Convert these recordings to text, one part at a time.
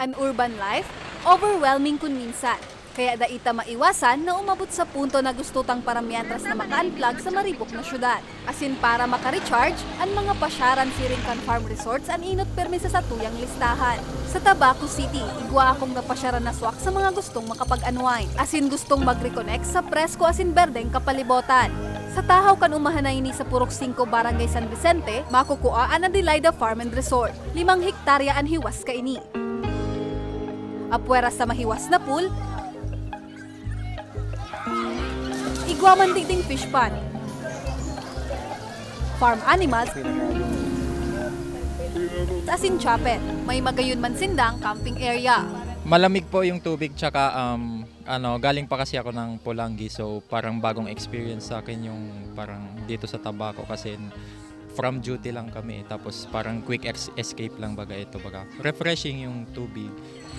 An urban life, overwhelming kun minsan. Kaya da ita maiwasan na umabot sa punto na gusto tang paramientras na maka-unplug sa maribok na syudad. Asin para maka-recharge, ang mga pasyaran siring kan farm resorts an inot permisa sa tuyang listahan. Sa Tabaco City, igwa akong napasyaran na swak sa mga gustong makapag-unwind. Asin gustong mag-reconnect sa presko asin berdeng kapalibotan. Sa tahaw kan umahanay ni sa Purok 5 Barangay San Vicente, makukuha ang Adelaida Farm and Resort. Limang hektarya ang hiwas ka ini. Apwera sa mahiwas na pool, Igwaman digding fish pond. Farm animals, asin chapel. May magayon man sindang camping area. Malamig po yung tubig tsaka um, ano, galing pa kasi ako ng Pulangi so parang bagong experience sa akin yung parang dito sa Tabaco kasi from duty lang kami tapos parang quick escape lang baga ito baga. Refreshing yung tubig.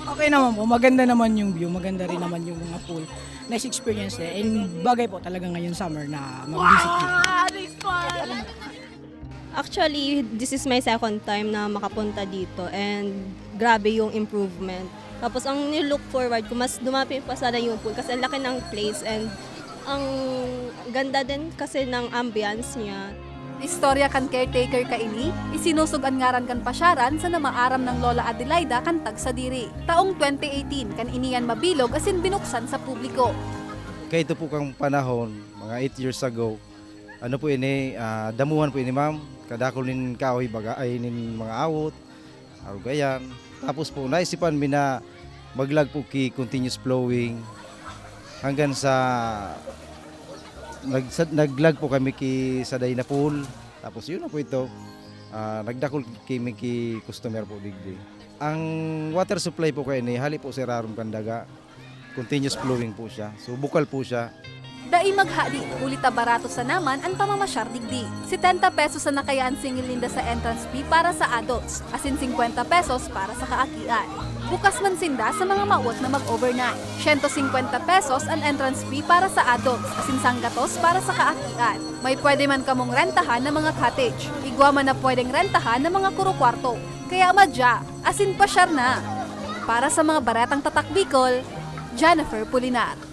Okay naman po, maganda naman yung view, maganda rin naman yung mga pool. Nice experience there. And bagay po talaga ngayon summer na mag-visit dito. Actually, this is my second time na makapunta dito and grabe yung improvement. Tapos ang nilook forward ko, mas dumapi pa sana yung pool kasi ang laki ng place and ang ganda din kasi ng ambience niya. Istorya kan caretaker ka ini, isinusog ang ngaran kan pasyaran sa namaaram ng Lola Adelaida kan tag sa diri. Taong 2018 kan iniyan mabilog asin binuksan sa publiko. Kaya ito po kang panahon, mga 8 years ago, ano po ini, ah, damuhan po ini ma'am, kadakol nin kahoy baga, ay nin mga awot, arugayan. Tapos po naisipan mi na maglag po ki continuous flowing hanggang sa nag, naglag po kami ki sa day na pool. Tapos yun na po ito. ah, nagdakol kami ki customer po digdi. Ang water supply po kayo ni hali po si Rarum Kandaga. Continuous flowing po siya. So bukal po siya. Dai maghadi, ulita barato sa naman ang pamamasyar digdi. 70 pesos sa nakayaan singil linda sa entrance fee para sa adults, asin 50 pesos para sa kaakian. Bukas man sinda sa mga mauot na mag-overnight. 150 pesos ang entrance fee para sa adults, asin sanggatos para sa kaakian. May pwede man kamong rentahan ng mga cottage. Igwa man na pwedeng rentahan ng mga kuro kwarto. Kaya madya, asin pasyar na. Para sa mga baratang tatak Bicol, Jennifer Pulinar.